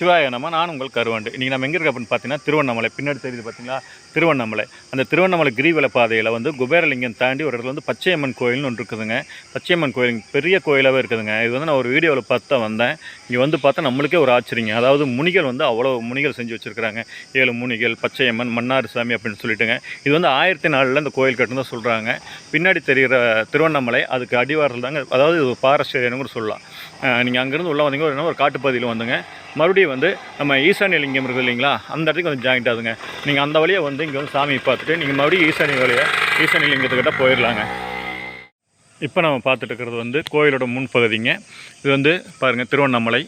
சிவாய நம்ம நான் உங்கள் கருவாண்டு. இன்றைக்கி நம்ம எங்கே இருக்க அப்படின்னு பார்த்தீங்கன்னா திருவண்ணாமலை. பின்னாடி தெரியுது பார்த்தீங்களா? திருவண்ணாமலை. அந்த திருவண்ணாமலை கிரிவல பாதையில் வந்து குபேரலிங்கம் தாண்டி ஒரு இடத்துல வந்து பச்சையம்மன் கோயில்னு ஒன்று இருக்குதுங்க. பச்சையம்மன் கோயில் பெரிய கோயிலாகவே இருக்குதுங்க. இது வந்து நான் ஒரு வீடியோவில் பார்த்தா வந்தேன். இங்கே வந்து பார்த்தா நம்மளுக்கே ஒரு ஆச்சரியங்க. அதாவது முனிகள் வந்து அவ்வளோ முனிகள் செஞ்சு வச்சுருக்கிறாங்க. ஏழு முனிகள் பச்சையம்மன் மன்னார் சாமி அப்படின்னு சொல்லிட்டுங்க. இது வந்து ஆயிரத்தி நாலில் இந்த கோயில் கட்டுனதா சொல்கிறாங்க பின்னாடி தெரிகிற திருவண்ணாமலை அதுக்கு அடிவாரத்தில் தாங்க அதாவது இது ஃபாரஸ்ட் ஏரியான்னு கூட சொல்லலாம். நீங்கள் அங்கேருந்து உள்ளே வந்தீங்க ஒரு ஒரு காட்டுப்பகுதியில் வந்துங்க. மறுபடியும் வந்து நம்ம ஈசானிய லிங்கம் இருக்குது இல்லைங்களா அந்த இடத்துக்கு வந்து ஜாயிண்ட் ஆகுதுங்க. நீங்கள் அந்த வழியாக வந்து இங்கே வந்து சாமி பார்த்துட்டு நீங்கள் மறுபடியும் ஈசானிய வழியை ஈசானிய லிங்கத்துக்கிட்ட போயிடலாங்க. இப்போ நம்ம பார்த்துட்டு இருக்கிறது வந்து கோயிலோட முன்பகுதிங்க. இது வந்து பாருங்கள் திருவண்ணாமலை.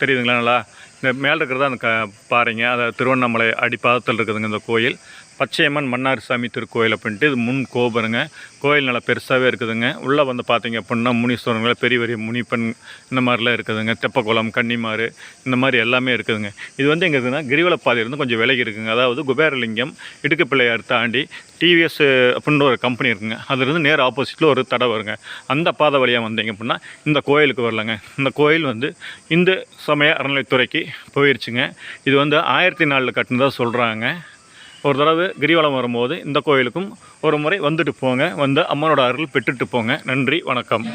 தெரியுதுங்களா நல்லா? இந்த மேலே இருக்கிறதா அந்த க பாறைங்க அதாவது திருவண்ணாமலை அடிப்பாதத்தில் இருக்குதுங்க இந்த கோயில். பச்சையம்மன் மன்னார் சாமி திருக்கோயில் அப்படின்ட்டு இது முன் கோபுரங்க. கோயில் நல்லா பெருசாகவே இருக்குதுங்க. உள்ளே வந்து பார்த்தீங்க அப்படின்னா முனீஸ்வரங்களை பெரிய பெரிய முனிப்பெண் இந்த மாதிரிலாம் இருக்குதுங்க. தெப்பக்குளம் கன்னிமாறு இந்த மாதிரி எல்லாமே இருக்குதுங்க. இது வந்து எங்கே இருக்குதுன்னா கிரிவலப்பாதையிலிருந்து கொஞ்சம் விலகி இருக்குங்க. அதாவது குபேரலிங்கம் இடுக்கு பிள்ளையார் தாண்டி டிவிஎஸ் அப்படின்ற ஒரு கம்பெனி இருக்குங்க. அதுலேருந்து நேர் ஆப்போசிட்டில் ஒரு தடை வருங்க. அந்த பாதை வழியாக வந்தீங்க அப்படின்னா இந்த கோயிலுக்கு வரலங்க. இந்த கோயில் வந்து இந்து சமய அறநிலைத்துறைக்கு போயிருச்சுங்க. இது வந்து ஆயிரத்தி நாலில் கட்டினதாக சொல்கிறாங்க ஒரு தடவை கிரிவலம் வரும்போது இந்த கோயிலுக்கும் ஒரு முறை வந்துட்டு போங்க. வந்து அம்மனோட அருள் பெற்றுட்டு போங்க. நன்றி வணக்கம்.